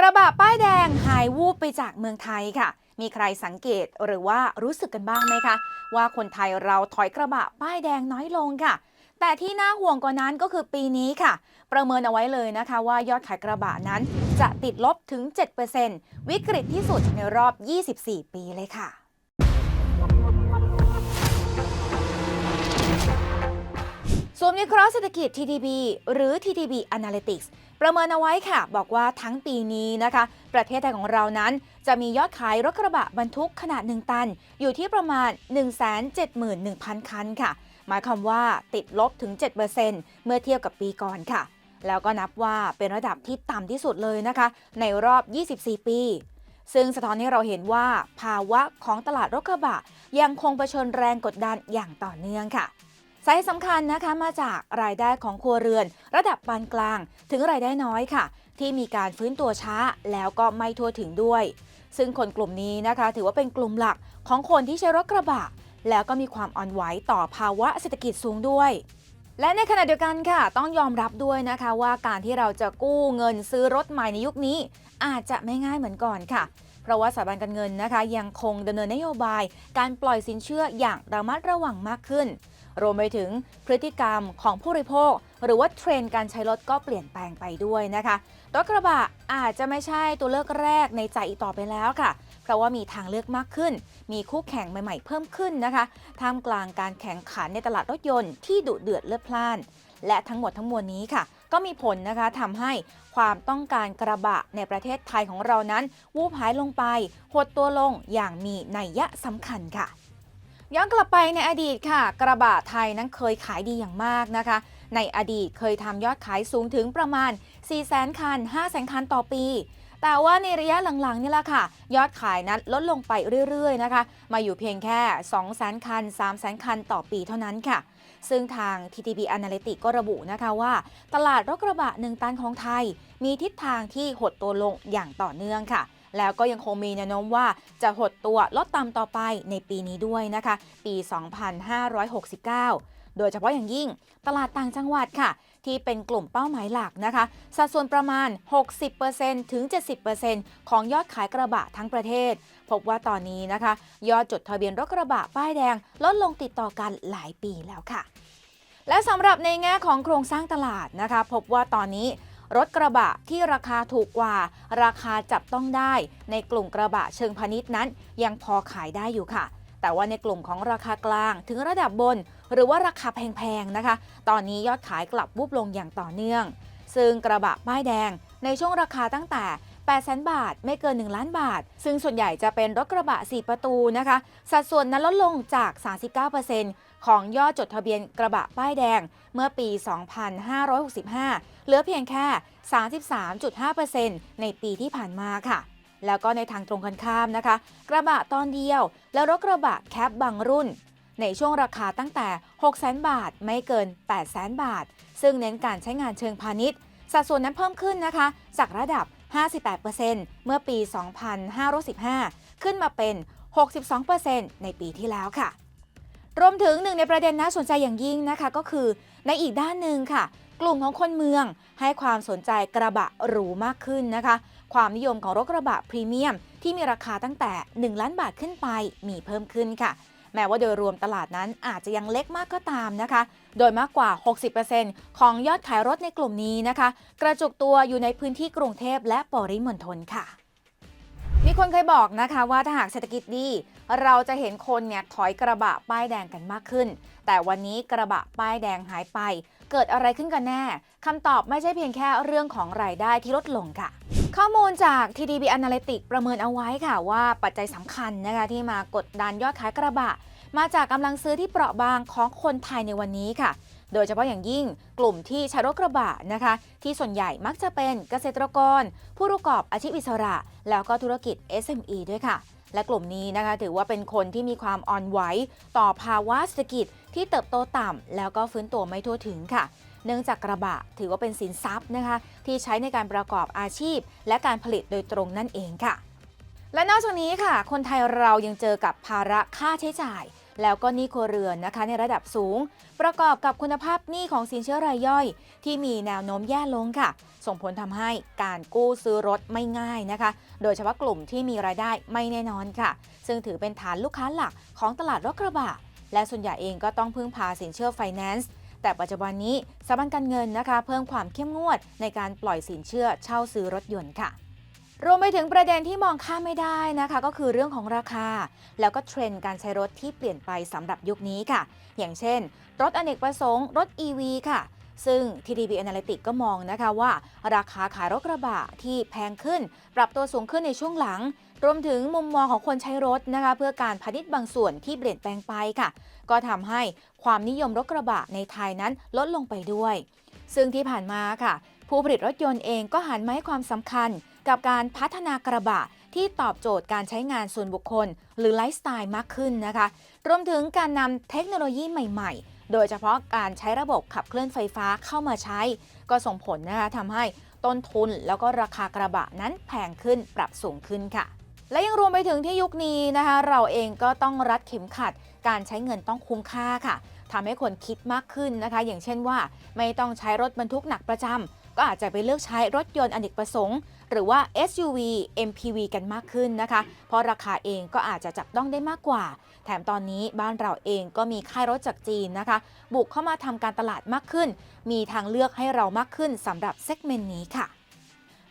กระบะป้ายแดงหายวูบไปจากเมืองไทยค่ะ มีใครสังเกตหรือว่ารู้สึกกันบ้างไหมคะ ว่าคนไทยเราถอยกระบะป้ายแดงน้อยลงค่ะ แต่ที่น่าห่วงกว่านั้นก็คือปีนี้ค่ะ ประเมินเอาไว้เลยนะคะว่ายอดขายกระบะนั้นจะติดลบถึง 7%วิกฤตที่สุดในรอบ 24 ปีเลยค่ะส่วนวิเคราะห์เศรษฐกิจ TTB หรือ TTB Analytics ประเมินเอาไว้ค่ะ บอกว่าทั้งปีนี้นะคะ ประเทศไทยของเรานั้น จะมียอดขายรถกระบะบรรทุกขนาด 1 ตัน อยู่ที่ประมาณ 171,000 คันค่ะ หมายความว่าติดลบถึง 7%เมื่อเทียบกับปีก่อนค่ะ แล้วก็นับว่าเป็นระดับที่ต่ำที่สุดเลยนะคะ ในรอบ 24 ปี ซึ่งสะท้อนให้เราเห็นว่าภาวะของตลาดรถกระบะ ยังคงเผชิญแรงกดดันอย่างต่อเนื่องค่ะ สาเหตุสำคัญนะคะมาจากรายได้ของครัวเรือน ระดับปานกลาง ถึงรายได้น้อยค่ะ ที่มีการฟื้นตัวช้าแล้วก็ไม่ทั่วถึงด้วย ซึ่งคนกลุ่มนี้นะคะ ถือว่าเป็นกลุ่มหลักของคนที่ใช้รถกระบะ แล้วก็มีความอ่อนไหวต่อภาวะเศรษฐกิจสูงด้วยและในขณะเดียวกันค่ะ ต้องยอมรับด้วยนะคะว่าการที่เราจะกู้เงินซื้อรถใหม่ในยุคนี้ อาจจะไม่ง่ายเหมือนก่อนค่ะ เพราะว่าสถาบันการเงินนะคะ ยังคงดำเนินนโยบาย การปล่อยสินเชื่ออย่างระมัดระวังมากขึ้น รวมไปถึงพฤติกรรมของผู้บริโภค หรือว่าเทรนด์การใช้รถก็เปลี่ยนแปลงไปด้วยนะคะรถกระบะอาจจะไม่ใช่ตัวเลือกแรกในใจอีกต่อไปแล้วค่ะ เพราะว่ามีทางเลือกมากขึ้น มีคู่แข่งใหม่ ๆ เพิ่มขึ้นนะคะท่ามกลางการแข่งขันในตลาดรถยนต์ที่ดุเดือดเลือดพล่าน และทั้งหมดทั้งมวลนี้ค่ะ ก็มีผลนะคะทำให้ความต้องการกระบะในประเทศไทยของเรานั้น วูบหายลงไปหดตัวลงอย่างมีนัยยะสำคัญค่ะ ย้อนกลับไปในอดีตค่ะ กระบะไทยนั้นเคยขายดีอย่างมากนะคะ ในอดีตเคยทำยอดขายสูงถึงประมาณ 4 0 0 0 0คัน 5 0 0 0 0คันต่อปี แต่ว่าในระยะหลังๆนี่แหละค่ะ ยอดขายนั้นลดลงไปเรื่อยๆนะคะ มาอยู่เพียงแค่ 2 0 0 0 0คัน 3 0 0 0 0คันต่อปีเท่านั้นค่ะ ซึ่งทาง TTB Analytics ก็ระบุนะคะว่า ตลาดรถกระบะ1ตันของไทย มีทิศทางที่หดตัวลงอย่างต่อเนื่องค่ะ แล้วก็ยังคงมีแนวโน้มว่าจะหดตัวลดต่ำต่อไปในปีนี้ด้วยนะคะ ปี 2569โดยเฉพาะอย่างยิ่งตลาดต่างจังหวัดค่ะ ที่เป็นกลุ่มเป้าหมายหลักนะคะ สัดส่วนประมาณ 60%ถึง 70%ของยอดขายกระบะทั้งประเทศ พบว่าตอนนี้นะคะ ยอดจดทะเบียนรถกระบะป้ายแดง ลดลงติดต่อกันหลายปีแล้วค่ะ และสำหรับในแง่ของโครงสร้างตลาดนะคะ พบว่าตอนนี้ รถกระบะที่ราคาถูกกว่า ราคาจับต้องได้ ในกลุ่มกระบะเชิงพาณิชย์นั้น ยังพอขายได้อยู่ค่ะ แต่ว่าในกลุ่มของราคากลางถึงระดับบน หรือว่าราคาแพงๆนะคะ ตอนนี้ยอดขายกลับบุบลงอย่างต่อเนื่อง ซึ่งกระบะป้ายแดงในช่วงราคาตั้งแต่ 800,000 บาท ไม่เกิน 1 ล้านบาท ซึ่งส่วนใหญ่จะเป็นรถกระบะ 4 ประตูนะคะ สัดส่วนนั้นลดลงจาก 39%ของยอดจดทะเบียนกระบะป้ายแดง เมื่อปี 2565 เหลือเพียงแค่ 33.5%ในปีที่ผ่านมาค่ะแล้วก็ในทางตรงกันข้ามนะคะ กระบะตอนเดียว และรถกระบะแคปบางรุ่น ในช่วงราคาตั้งแต่ 600,000 บาทไม่เกิน 800,000 บาท ซึ่งเน้นการใช้งานเชิงพาณิชย์ สัดส่วนนั้นเพิ่มขึ้นนะคะ จากระดับ 58%เมื่อปี 2515 ขึ้นมาเป็น 62%ในปีที่แล้วค่ะ รวมถึงหนึ่งในประเด็นน่าสนใจอย่างยิ่งนะคะ ก็คือในอีกด้านหนึ่งค่ะ กลุ่มของคนเมืองให้ความสนใจกระบะหรูมากขึ้นนะคะ ความนิยมของรถกระบะพรีเมียมที่มีราคาตั้งแต่ 1 ล้านบาทขึ้นไปมีเพิ่มขึ้นค่ะ แม้ว่าโดยรวมตลาดนั้นอาจจะยังเล็กมากก็ตามนะคะ โดยมากกว่า 60%ของยอดขายรถในกลุ่มนี้นะคะ กระจุกตัวอยู่ในพื้นที่กรุงเทพและปริมณฑลค่ะ มีคนเคยบอกนะคะว่าถ้าหากเศรษฐกิจดี เราจะเห็นคนเนี่ยถอยกระบะป้ายแดงกันมากขึ้น แต่วันนี้กระบะป้ายแดงหายไป เกิดอะไรขึ้นกันแน่คำตอบไม่ใช่เพียงแค่เรื่องของรายได้ที่ลดลงค่ะ ข้อมูลจาก TDB Analytics ประเมินเอาไว้ค่ะว่าปัจจัยสำคัญนะคะที่มากดดันยอดขายกระบะ มาจากกำลังซื้อที่เปราะบางของคนไทยในวันนี้ค่ะ โดยเฉพาะอย่างยิ่งกลุ่มที่ใช้รถกระบะนะคะ ที่ส่วนใหญ่มักจะเป็นเกษตรกร ผู้ประกอบอาชีพอิสระ แล้วก็ธุรกิจ SME ด้วยค่ะ และกลุ่มนี้นะคะถือว่าเป็นคนที่มีความอ่อนไหวต่อภาวะเศรษฐกิจที่เติบโตต่ำแล้วก็ฟื้นตัวไม่ทั่วถึงค่ะ เนื่องจากกระบะถือว่าเป็นสินทรัพย์นะคะที่ใช้ในการประกอบอาชีพ และการผลิตโดยตรงนั่นเองค่ะ และนอกจากนี้ค่ะ คนไทยเรายังเจอกับภาระค่าใช้จ่าย แล้วก็หนี้ครัวเรือนนะคะในระดับสูง ประกอบกับคุณภาพหนี้ของสินเชื่อรายย่อย ที่มีแนวโน้มแย่ลงค่ะ ส่งผลทำให้การกู้ซื้อรถไม่ง่ายนะคะ โดยเฉพาะกลุ่มที่มีรายได้ไม่แน่นอนค่ะ ซึ่งถือเป็นฐานลูกค้าหลักของตลาดรถกระบะและส่วนใหญ่เองก็ต้องพึ่งพาสินเชื่อไฟแนนซ์ แต่ปัจจุบันนี้สถาบันการเงินนะคะ เพิ่มความเข้มงวดในการปล่อยสินเชื่อเช่าซื้อรถยนต์ค่ะ รวมไปถึงประเด็นที่มองข้ามไม่ได้นะคะ ก็คือเรื่องของราคา แล้วก็เทรนด์การใช้รถที่เปลี่ยนไปสำหรับยุคนี้ค่ะ อย่างเช่น รถอเนกประสงค์ รถ EV ค่ะ ซึ่ง TDB Analytics ก็มองนะคะว่า ราคาขายรถกระบะที่แพงขึ้น ปรับตัวสูงขึ้นในช่วงหลัง รวมถึงมุมมองของคนใช้รถนะคะเพื่อการพาณิชย์บางส่วนที่เปลี่ยนแปลงไปค่ะ ก็ทำให้ความนิยมรถกระบะในไทยนั้นลดลงไปด้วย ซึ่งที่ผ่านมาค่ะ ผู้ผลิตรถยนต์เองก็หันมาให้ความสำคัญ กับการพัฒนากระบะที่ตอบโจทย์การใช้งานส่วนบุคคล หรือไลฟ์สไตล์มากขึ้นนะคะ รวมถึงการนำเทคโนโลยีใหม่ ๆ โดยเฉพาะการใช้ระบบขับเคลื่อนไฟฟ้าเข้ามาใช้ ก็ส่งผลนะคะทำให้ต้นทุนแล้วก็ราคากระบะนั้นแพงขึ้นปรับสูงขึ้นค่ะ และยังรวมไปถึงที่ยุคนี้นะคะ เราเองก็ต้องรัดเข็มขัด การใช้เงินต้องคุ้มค่าค่ะทำให้คนคิดมากขึ้นนะคะ อย่างเช่นว่า ไม่ต้องใช้รถบรรทุกหนักประจำก็อาจจะไปเลือกใช้รถยนต์อเนกประสงค์ หรือว่า SUV MPV กันมากขึ้นนะคะ เพราะราคาเองก็อาจจะจับต้องได้มากกว่า แถมตอนนี้บ้านเราเองก็มีค่ายรถจากจีนนะคะ บุกเข้ามาทำการตลาดมากขึ้น มีทางเลือกให้เรามากขึ้นสำหรับเซกเมนต์นี้ค่ะ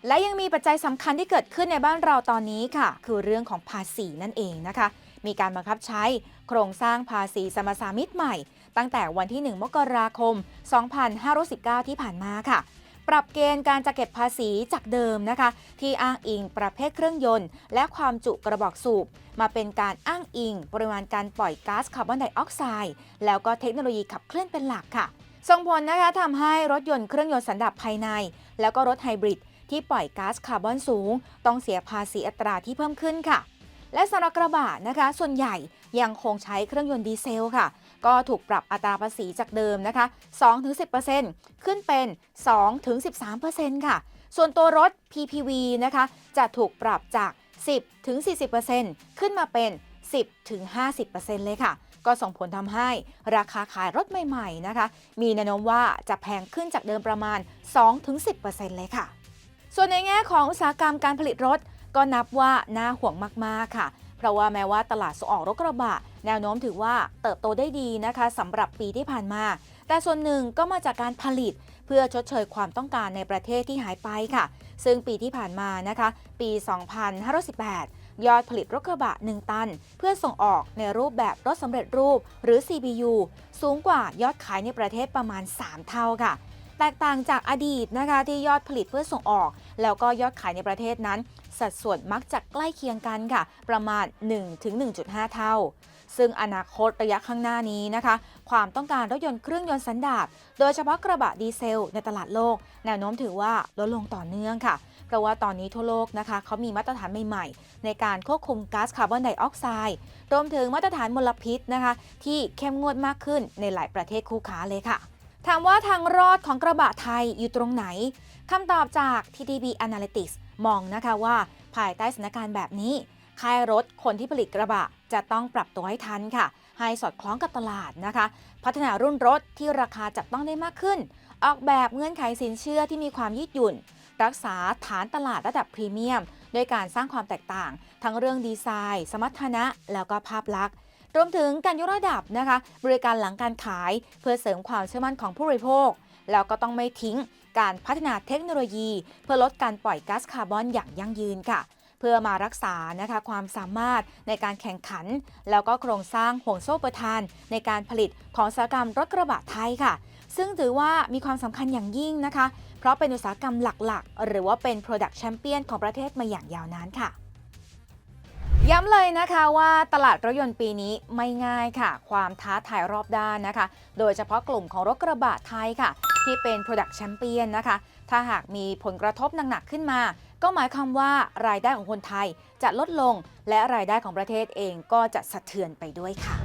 และยังมีปัจจัยสำคัญที่เกิดขึ้นในบ้านเราตอนนี้ค่ะ คือเรื่องของภาษีนั่นเองนะคะ มีการบังคับใช้โครงสร้างภาษีสมรสามิตใหม่ ตั้งแต่วันที่ 1 มกราคม 2519ที่ผ่านมาค่ะ ปรับเกณฑ์การจะเก็บภาษีจากเดิมนะคะ ที่อ้างอิงประเภทเครื่องยนต์ และความจุกระบอกสูบ มาเป็นการอ้างอิง ปริมาณการปล่อยก๊าซคาร์บอนไดออกไซด์แล้วก็เทคโนโลยีขับเคลื่อนเป็นหลักค่ะ ส่งผลนะคะทำให้รถยนต์เครื่องยนต์สันดาปภายใน แล้วก็รถไฮบริดที่ปล่อยก๊าซคาร์บอนสูง ต้องเสียภาษีอัตราที่เพิ่มขึ้นค่ะ และสำหรับกระบะนะคะ ส่วนใหญ่ยังคงใช้เครื่องยนต์ดีเซลค่ะ ก็ถูกปรับอัตราภาษีจากเดิมนะคะ 2-10%ขึ้นเป็น 2-13%ค่ะ ส่วนตัวรถ PPV นะคะ จะถูกปรับจาก 10-40%ขึ้นมาเป็น 10-50%เลยค่ะ ก็ส่งผลทำให้ราคาขายรถใหม่ๆนะคะ มีแนวโน้มว่าจะแพงขึ้นจากเดิมประมาณ 2-10%เลยค่ะ ส่วนในแง่ของอุตสาหกรรมการผลิตรถ ก็นับว่าน่าห่วงมากๆค่ะ เพราะว่าแม้ว่าตลาดส่งออกรถกระบะ แนวโน้มถือว่าเติบโตได้ดีนะคะสำหรับปีที่ผ่านมา แต่ส่วนหนึ่งก็มาจากการผลิตเพื่อชดเชยความต้องการในประเทศที่หายไปค่ะ ซึ่งปีที่ผ่านมานะคะ ปี 2518 ยอดผลิตรถกระบะ 1 ตัน เพื่อส่งออกในรูปแบบรถสำเร็จรูปหรือ CBU สูงกว่ายอดขายในประเทศประมาณ 3 เท่าค่ะ แตกต่างจากอดีตนะคะที่ยอดผลิตเพื่อส่งออก แล้วก็ยอดขายในประเทศนั้น สัดส่วนมักจะใกล้เคียงกันค่ะ ประมาณ 1-1.5 เท่า ซึ่งอนาคตระยะข้างหน้านี้นะคะ ความต้องการรถยนต์เครื่องยนต์สันดาปโดยเฉพาะกระบะดีเซลในตลาดโลก แนวโน้มถือว่าลดลงต่อเนื่องค่ะเพราะว่าตอนนี้ทั่วโลกนะคะเขามีมาตรฐานใหม่ๆ ในการควบคุมก๊าซคาร์บอนไดออกไซด์รวมถึงมาตรฐานมลพิษนะคะ ที่เข้มงวดมากขึ้นในหลายประเทศคู่ค้าเลยค่ะ ถามว่าทางรอดของกระบะไทยอยู่ตรงไหนคำตอบจาก TTB Analytics มองนะคะว่า ภายใต้สถานการณ์แบบนี้ ค่ายรถคนที่ผลิตกระบะจะต้องปรับตัวให้ทันค่ะ ให้สอดคล้องกับตลาดนะคะ พัฒนารุ่นรถที่ราคาจับต้องได้มากขึ้น ออกแบบเงื่อนไขสินเชื่อที่มีความยืดหยุ่น รักษาฐานตลาดระดับพรีเมียม ด้วยการสร้างความแตกต่าง ทั้งเรื่องดีไซน์ สมรรถนะ แล้วก็ภาพลักษณ์ รวมถึงการยกระดับนะคะ บริการหลังการขายเพื่อเสริมความเชื่อมั่นของผู้บริโภค แล้วก็ต้องไม่ทิ้งการพัฒนาเทคโนโลยี เพื่อลดการปล่อยก๊าซคาร์บอนอย่างยั่งยืนค่ะ เพื่อมารักษานะคะความสามารถในการแข่งขัน แล้วก็โครงสร้างห่วงโซ่ประทาน ในการผลิตของอุตสาหกรรมรถกระบะไทยค่ะ ซึ่งถือว่ามีความสำคัญอย่างยิ่งนะคะ เพราะเป็นอุตสาหกรรมหลักๆ หรือว่าเป็น Product Champion ของประเทศมาอย่างยาวนานค่ะ ย้ำเลยนะคะว่าตลาดรถยนต์ปีนี้ไม่ง่ายค่ะ ความท้าทายรอบด้านนะคะ โดยเฉพาะกลุ่มของรถกระบะไทยค่ะ ที่เป็น Product Champion นะคะ ถ้าหากมีผลกระทบหนักๆขึ้นมา ก็หมายความว่ารายได้ของคนไทยจะลดลง และรายได้ของประเทศเองก็จะสะเทือนไปด้วยค่ะ